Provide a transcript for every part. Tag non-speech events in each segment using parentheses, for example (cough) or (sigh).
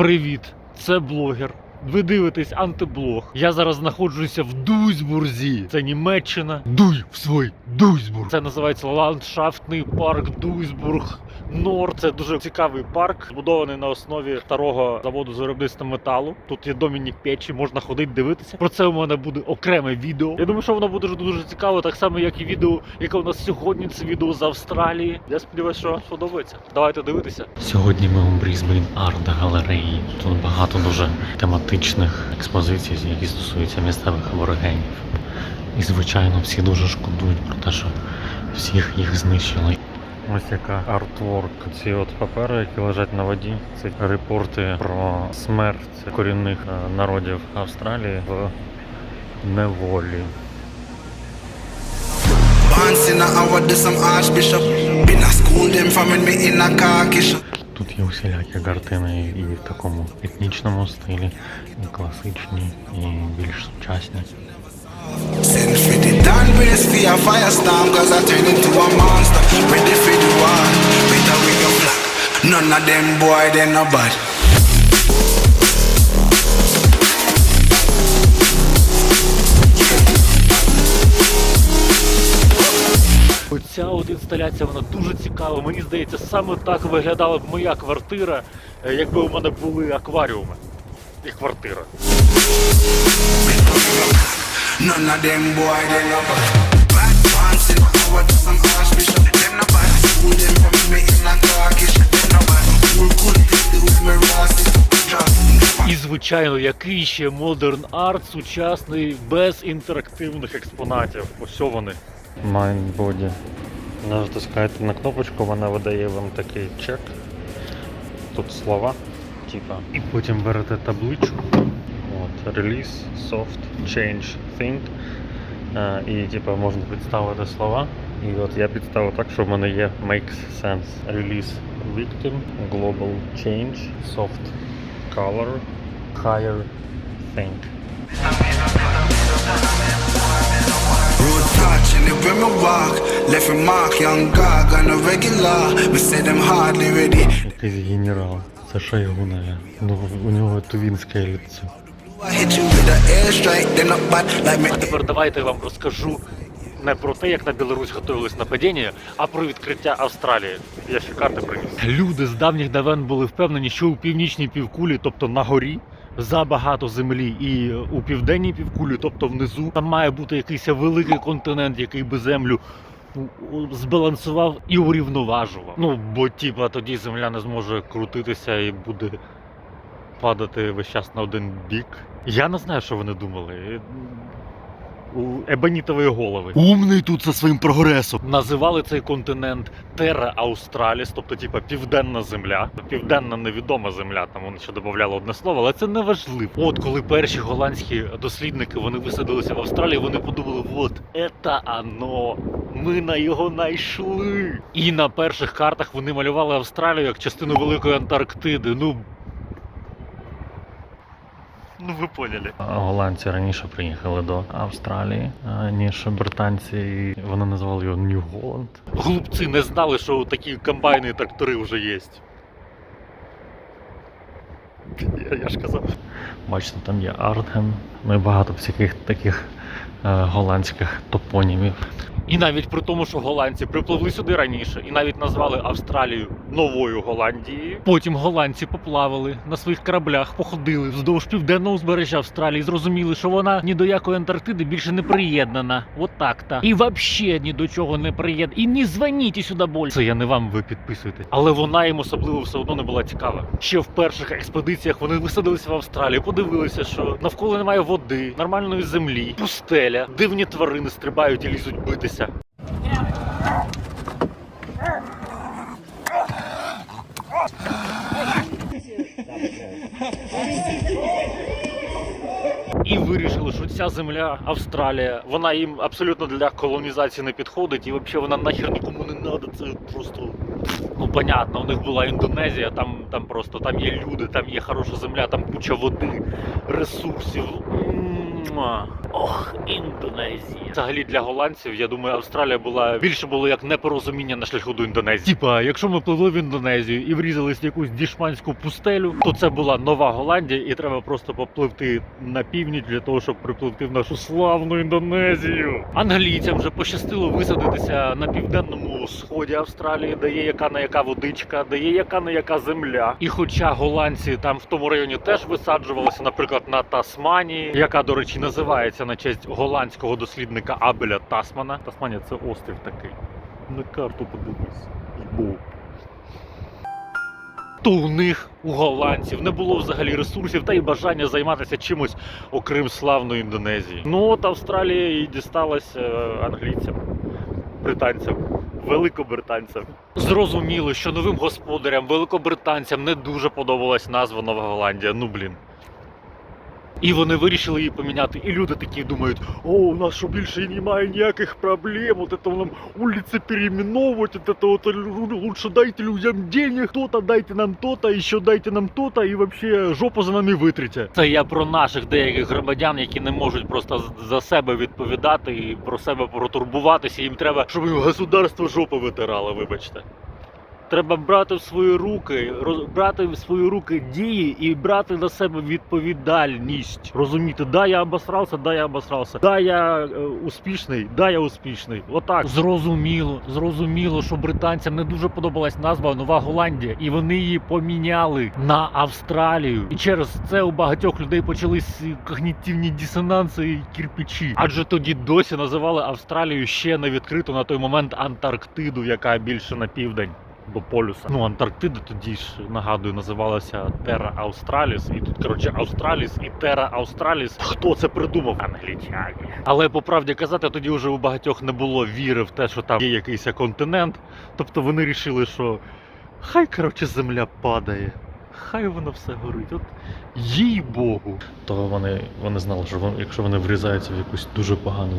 Привіт, це блогер. Ви дивитесь антиблог. Я зараз знаходжуся в Дуйсбурзі. Це Німеччина. Дуй в свой Дуйсбург. Це називається ландшафтний парк Дуйсбург. Нор це дуже цікавий парк, збудований на основі старого заводу з виробництва металу. Тут є домінік печі, можна ходити, дивитися. Про це у мене буде окреме відео. Я думаю, що воно буде дуже цікаво, так само, як і відео, яке у нас сьогодні. Це відео з Австралії. Я сподіваюся, що вам сподобається. Давайте дивитися. Сьогодні ми у Брізбейн Арт галереї. Тут багато дуже тематичних експозицій, які стосуються місцевих аборигенів. І звичайно, всі дуже шкодують про те, що всіх їх знищили. Ось яка артворк. Ці от папери, які лежать на воді. Це репорти про смерть корінних е, народів Австралії в неволі. Once in an hour, do some archbishop. Been a school them from me in a. Тут є усілякі картини і в такому етнічному стилі, і класичні, і більш сучасні. None of them boy, they no bad. Оця от інсталяція вона дуже цікава. Мені здається, саме так виглядала б моя квартира, е, якби у мене були акваріуми. І квартира. І звичайно, який ще модерн арт сучасний без інтерактивних експонатів. Ось вони. Mind Body. Натискаєте на кнопочку, вона видає вам такий чек. Тут слова, типа. І потім берете табличку. От, Release, Soft, Change, Think. Е, і типа можна підставити слова. І от я підставив так, що в мене є Makes Sense. Release Victim, Global Change, Soft Color, Higher Think. Road touching it when me walk. Left a mark, young gog on a regular. Me say them hardly ready. Якийсь генерал. Це Шойгуна. Ну, у нього тувінське лице. I hit you with an airstrike, they not bad like me. Тепер давайте я вам розкажу не про те, як на Білорусь готувалось нападіння, а про відкриття Австралії. Я ще карти приніс. Люди з давніх давен були впевнені, що у північній півкулі, тобто на горі, забагато землі, і у південній півкулі, тобто внизу, там має бути якийсь великий континент, який би землю. у- у- Збалансував і урівноважував. Ну, бо тіпа тоді земля не зможе крутитися і буде падати весь час на один бік. Я не знаю, що вони думали. У ебанітової голови. Умний тут за своїм прогресом. Називали цей континент Терра Аустраліс, тобто, типа, південна земля. Південна невідома земля, там вони ще додавали одне слово, але це не важливо. От коли перші голландські дослідники вони висадилися в Австралії, вони подумали, от це оно. Ми на його знайшли. І на перших картах вони малювали Австралію як частину Великої Антарктиди. Ну (laughs) Ну, ви поняли. Голландці раніше приїхали до Австралії, ніж британці, і вони назвали його Нью Голланд. Глупці не знали, що такі комбайни і трактори вже є. Я, я ж казав. Бачите, там є Артгем, ну і багато всяких таких голландських топонімів. І навіть при тому, що голландці припливли сюди раніше і навіть назвали Австралію новою Голландією. Потім голландці поплавали на своїх кораблях, походили вздовж південного узбережжя Австралії, зрозуміли, що вона ні до якої Антарктиди більше не приєднана. От так-то. І взагалі ні до чого не приєднана. І не дзвоніть сюди більше. Це я не вам, ви підписуєте. Але вона їм особливо все одно не була цікава. Ще в перших експедиціях вони висадилися в Австралію, подивилися, що навколо немає води, нормальної землі, пустеля, дивні тварини стрибають і лізуть битися. І вирішили, що ця земля, Австралія, вона їм абсолютно для колонізації не підходить, і взагалі вона нахер нікому не треба. Це просто ну понятно. У них була Індонезія, там, там просто там є люди, там є хороша земля, там куча води, ресурсів. Ох, Індонезія. Взагалі для голландців, я думаю, Австралія була більше було як непорозуміння на шляху до Індонезії. Типа, якщо ми пливли в Індонезію і врізались в якусь дішманську пустелю, то це була нова Голландія, і треба просто попливти на північ для того, щоб припливти в нашу славну Індонезію. Англійцям вже пощастило висадитися на південному сході Австралії, де є яка на яка водичка, де є яка на яка земля. І хоча голландці там в тому районі теж висаджувалися, наприклад, на Тасманії, яка, до речі, називається на честь голландського дослідника Абеля Тасмана. Тасманія це острів такий. На карту подивись. То у них, у голландців, не було взагалі ресурсів та й бажання займатися чимось, окрім славної Індонезії. Ну от Австралія і дісталася е, англійцям, британцям, великобританцям. Зрозуміло, що новим господарям, великобританцям не дуже подобалась назва Нова Голландія. Ну блін. І вони вирішили її поміняти. І люди такі думають: о, у нас що більше немає ніяких проблем, от это нам улицы переименовывать, от это вот лу- лучше дайте людям денег, то-то, дайте нам то-то, еще дайте нам то-то, і вообще жопу за нами витрите. Це я про наших деяких громадян, які не можуть просто з- за себе відповідати і про себе протурбуватися. Їм треба, щоб їм государство жопу витирало, вибачте. Треба брати в свої руки, роз- брати в свої руки дії і брати на себе відповідальність. Розуміти, да, я обосрався, да, я обосрався, да, я е, успішний, да, я успішний. Отак. Зрозуміло, зрозуміло, що британцям не дуже подобалась назва Нова Голландія, і вони її поміняли на Австралію. І через це у багатьох людей почались когнітивні дисонанси і кірпичі. Адже тоді досі називали Австралію ще не відкриту на той момент Антарктиду, яка більше на південь до полюса. Ну, Антарктида тоді ж нагадую, називалася Терра Австраліс. І тут, коротше, Австраліс і Терра Австраліс. Хто це придумав? Англічані. Але по правді казати, тоді вже у багатьох не було віри в те, що там є якийсь континент. Тобто вони рішили, що хай коротше земля падає. Хай воно все горить. От їй Богу. То вони, вони знали, що вон- якщо вони врізаються в якусь дуже погану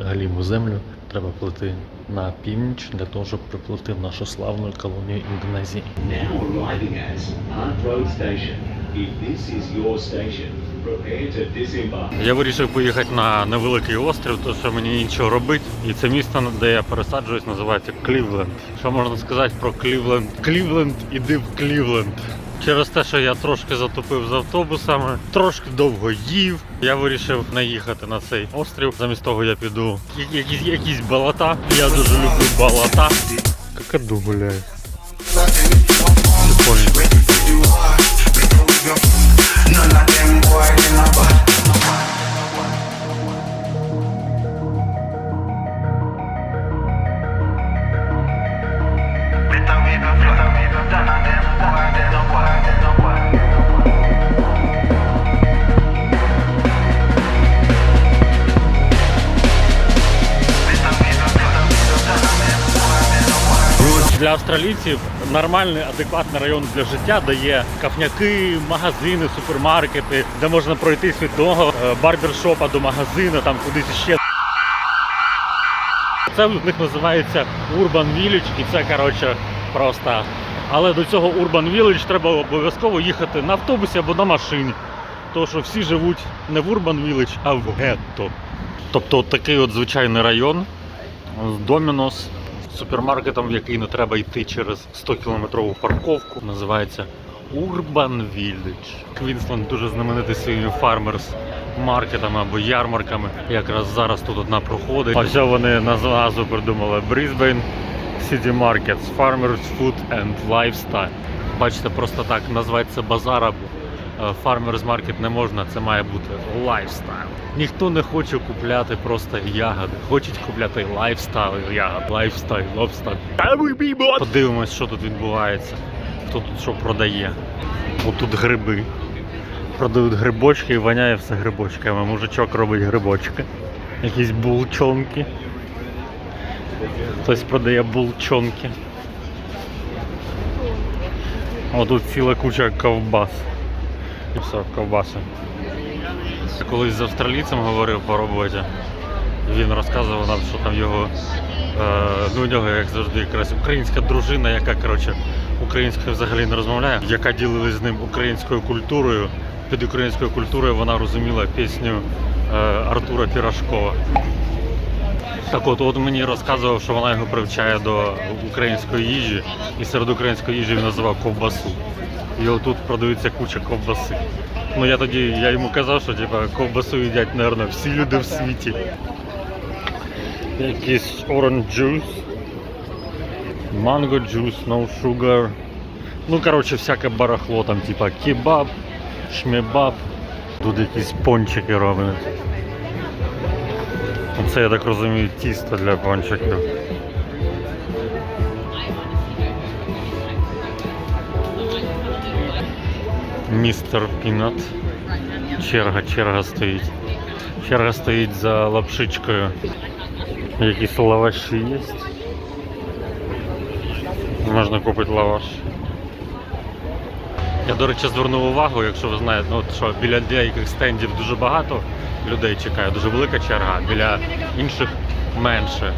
галіму землю, треба плити на північ для того, щоб приплити в нашу славну колонію Індонезії. Я вирішив поїхати на невеликий острів, тому що мені нічого робити. І це місто, де я пересаджуюсь, називається Клівленд. Що можна сказати про Клівленд? Клівленд, іди в Клівленд. Через те, що я трошки затупив з автобусами, трошки довго їв. Я вирішив не їхати на цей острів. Замість того я піду якісь, якісь балата. Я дуже люблю балата. Какаду гуляю. Для австралійців нормальний, адекватний район для життя, де є кафняки, магазини, супермаркети, де можна пройти від одного е, барбершопа до магазину, там кудись ще. Це в них називається Urban Village, і це коротше просто. Але до цього Urban Village треба обов'язково їхати на автобусі або на машині. Тому що всі живуть не в Urban Village, а в гетто. Тобто от такий от звичайний район Домінос, супермаркетом, в який не треба йти через 100-кілометрову парковку. Називається Urban Village. Квінсленд дуже знаменитий своїми фармерс маркетами або ярмарками. Якраз зараз тут одна проходить. А Ось вони на назву придумали Brisbane City Markets Farmers Food and Lifestyle. Бачите, просто так назвати це базар або Farmers Market не можна, це має бути лайфстайл. Ніхто не хоче купляти просто ягоди, хочуть купляти лайфстайл ягод. Лайфстайл, лобстайл. Подивимось, що тут відбувається. Хто тут що продає. Отут гриби. Продають грибочки і воняє все грибочками. Мужичок робить грибочки. Якісь булчонки. Хтось продає булчонки. О, тут ціла куча ковбас. І все, ковбаси. Я колись з австралійцем говорив по роботі. Він розказував нам, що там його. Е, ну, у нього, як завжди, якраз українська дружина, яка коротше, українською взагалі не розмовляє, яка ділилась з ним українською культурою. Під українською культурою вона розуміла пісню е, Артура Пірашкова. Так от, от мені розказував, що вона його привчає до української їжі, і серед української їжі він називав ковбасу. І отут продається куча ковбаси. Ну я тоді я йому казав, що типа, ковбасу їдять, мабуть, всі люди в світі. Якийсь orange juice, mango juice, no sugar. Ну, коротше, всяке барахло, там, типа кебаб, шмебаб. Тут якісь пончики роблять. Це, я так розумію, тісто для пончиків. Містер Пінат. Черга, черга стоїть. Черга стоїть за лапшичкою. Якісь лаваші є. Можна купити лаваш. Я, до речі, звернув увагу, якщо ви знаєте, ну, що біля деяких стендів дуже багато людей чекає, дуже велика черга, біля інших менше.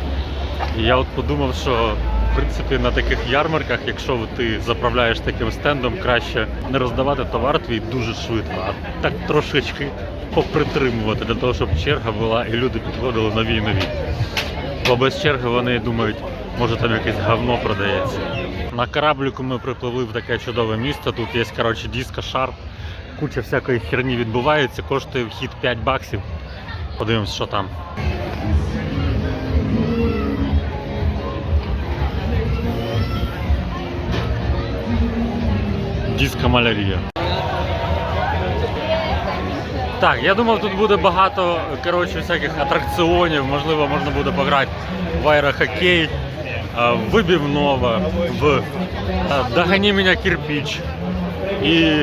І я от подумав, що в принципі на таких ярмарках, якщо ти заправляєш таким стендом, краще не роздавати товар твій дуже швидко, а так трошечки попритримувати для того, щоб черга була і люди підходили нові і нові. Бо без черги вони думають, може там якесь говно продається. На корабліку ми припливли в таке чудове місто. Тут є, коротше, диско, шар, куча всякої херні відбувається, коштує вхід 5 баксів. Подивимось, що там. Диско малярія. Так, я думав, тут буде багато коротше, всяких атракціонів, можливо, можна буде пограти в аерохокей, а, в вибівного, в а, Догони мене кирпич і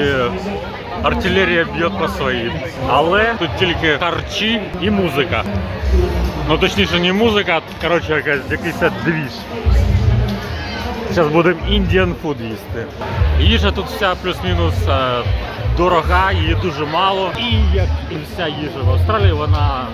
артилерія б'є по своїм. Але тут тільки харчі і музика. Ну точніше не музика, а коротше якась, якийсь двіж. Зараз будемо індіан фуд їсти. Їжа тут вся плюс-мінус е, дорога, її дуже мало. І як і вся їжа в Австралії, вона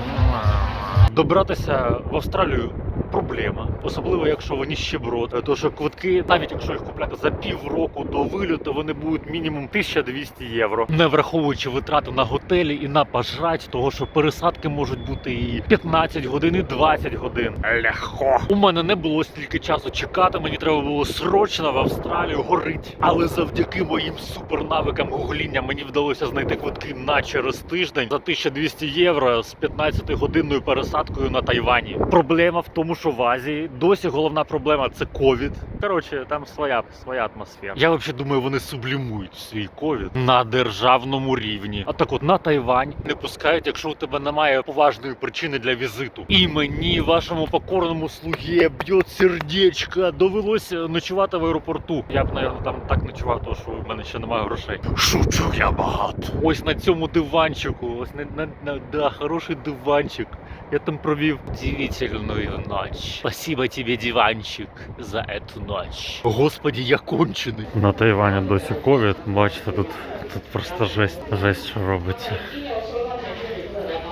добратися в Австралію. Проблема, особливо якщо ви ніщеброд, тому що квитки, навіть якщо їх купляти за півроку до вильоту, вони будуть мінімум 1200 євро, не враховуючи витрати на готелі і на пожрать, того що пересадки можуть бути і 15 годин, і 20 годин. Легко. У мене не було стільки часу чекати. Мені треба було срочно в Австралію горить. Але завдяки моїм супернавикам гугління мені вдалося знайти квитки на через тиждень за 1200 євро з 15 годинною пересадкою на Тайвані. Проблема в тому, що в Азії досі головна проблема це ковід. Коротше, там своя своя атмосфера. Я взагалі думаю, вони сублімують свій ковід на державному рівні. А так от на Тайвань не пускають, якщо у тебе немає поважної причини для візиту. І мені, вашому покорному слугі, б'є сердечко. Довелося ночувати в аеропорту. Я б, напевно, там так ночував, тому що в мене ще немає грошей. Шучу я багато. Ось на цьому диванчику, ось на, на, на да, хороший диванчик. Я там провів удивительную ночь. Спасибо тебе, диванчик, за эту ночь. Господи, я кончений. На Тайвані досі ковід. Бачите, тут, тут просто жесть, жесть, що робиться.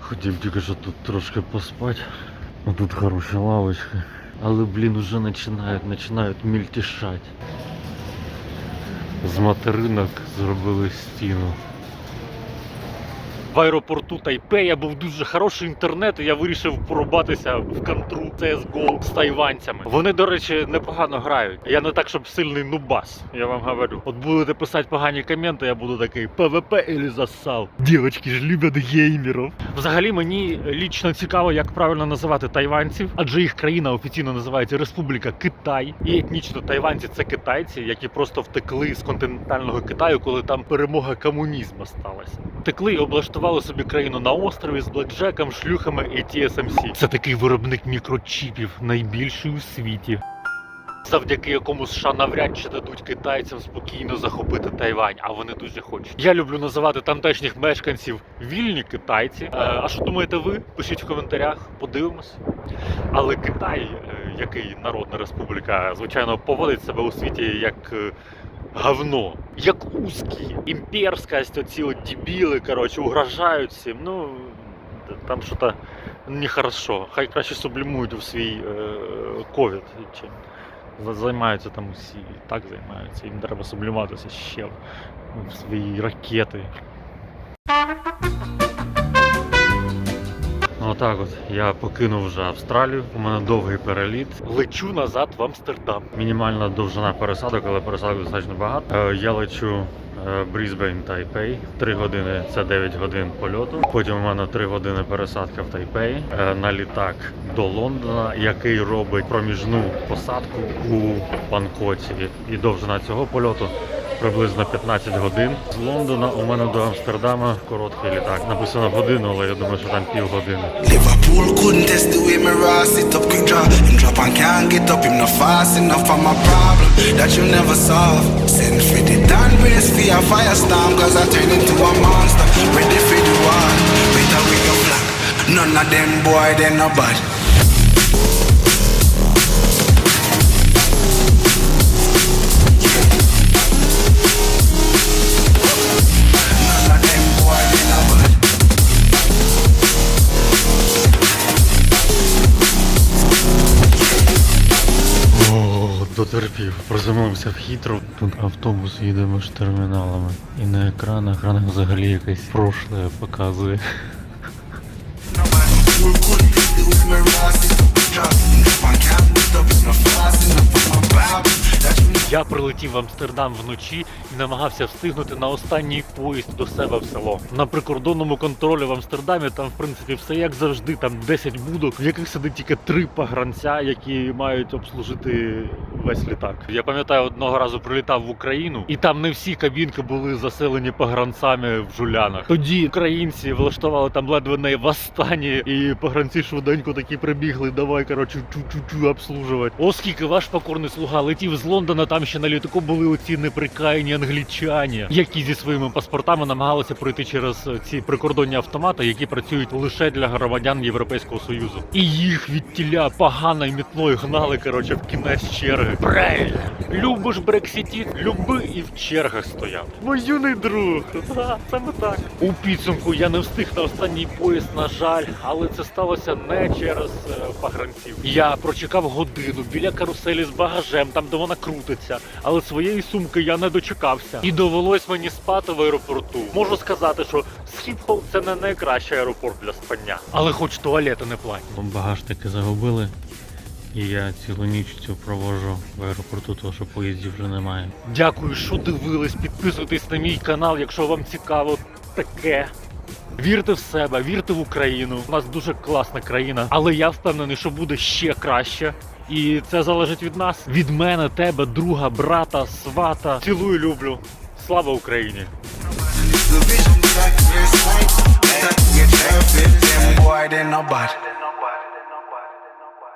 Хотів тільки що тут трошки поспати. Ну тут хороші лавочки. Але, блін, уже починають, починають мільтішати. З материнок зробили стіну. В аеропорту Тайпея був дуже хороший інтернет, і я вирішив порубатися в контру CSGO з тайванцями. Вони, до речі, непогано грають. Я не так, щоб сильний нубас, я вам говорю. От будете писати погані коменти, я буду такий ПВП или засав. Дівчатки ж люблять геймерів. Взагалі мені лічно цікаво, як правильно називати тайванців, адже їх країна офіційно називається Республіка Китай. І етнічно тайванці це китайці, які просто втекли з континентального Китаю, коли там перемога комунізму сталася. Втекли і облаштували собі країну на острові з блекджеком, шлюхами і TSMC. Це такий виробник мікрочіпів, найбільший у світі. Завдяки якому США навряд чи дадуть китайцям спокійно захопити Тайвань, а вони дуже хочуть. Я люблю називати тамтешніх мешканців вільні китайці. Е, а що думаєте ви? Пишіть в коментарях, подивимось. Але Китай, е, який народна республіка, звичайно, поводить себе у світі як е, говно, як узкі, імперськость, оці от дебіли, коротше, угрожають всім. Ну там щось нехорошо. Хай краще сублімують у свій е, ковід. чим за- займаються там усі, і так займаються. Їм треба субліматися ще в свої ракети. Отак от я покинув вже Австралію. У мене довгий переліт. Лечу назад в Амстердам. Мінімальна довжина пересадок, але пересадок достатньо багато. Е, Я лечу Брізбейн Тайпей. 3 години це 9 годин польоту. Потім у мене 3 години пересадка в Тайпей е, на літак до Лондона, який робить проміжну посадку у Бангкоці. І довжина цього польоту приблизно 15 годин. З Лондона у мене до Амстердама короткий літак. Написано годину, але я думаю, що там півгодини. Liverpool couldn't test the way me raw sit Приземлився в хитро. Тут автобус їде між терміналами. І на екранах, екранах взагалі якесь прошле показує. Я прилетів в Амстердам вночі і намагався встигнути на останній поїзд до себе в село. На прикордонному контролі в Амстердамі там, в принципі, все як завжди. Там 10 будок, в яких сидить тільки три погранця, які мають обслужити весь літак. Я пам'ятаю, одного разу прилітав в Україну, і там не всі кабінки були заселені погранцями в жулянах. Тоді українці влаштували там ледве не восстані, і погранці швиденько такі прибігли. Давай, коротше, чу-чу-чу обслужувати. Оскільки ваш покорний слуга летів з Лондона, там ще на літаку були оці неприкаяні англічані, які зі своїми паспортами намагалися пройти через ці прикордонні автомати, які працюють лише для громадян Європейського союзу. І їх від тіля погано і мітлою гнали, коротше, в кінець черги. Правильно! Любиш брексітіт, люби і в чергах стояв. Мой юний друг, да, саме так. У підсумку я не встиг на останній поїзд, на жаль, але це сталося не через е, погранців. Я прочекав годину біля каруселі з багажем, там де вона крутиться, але своєї сумки я не дочекався. І довелось мені спати в аеропорту. Можу сказати, що Схіпхол це не найкращий аеропорт для спання. Але хоч туалети не платні. Багаж таки загубили. І я цілу ніч цю провожу в аеропорту, тому що поїздів вже немає. Дякую, що дивились. Підписуйтесь на мій канал, якщо вам цікаво таке. Вірте в себе, вірте в Україну. У нас дуже класна країна, але я впевнений, що буде ще краще. І це залежить від нас, від мене, тебе, друга, брата, свата. Цілую, люблю. Слава Україні! The vision that I sight. Perfect, them boy, they no bad.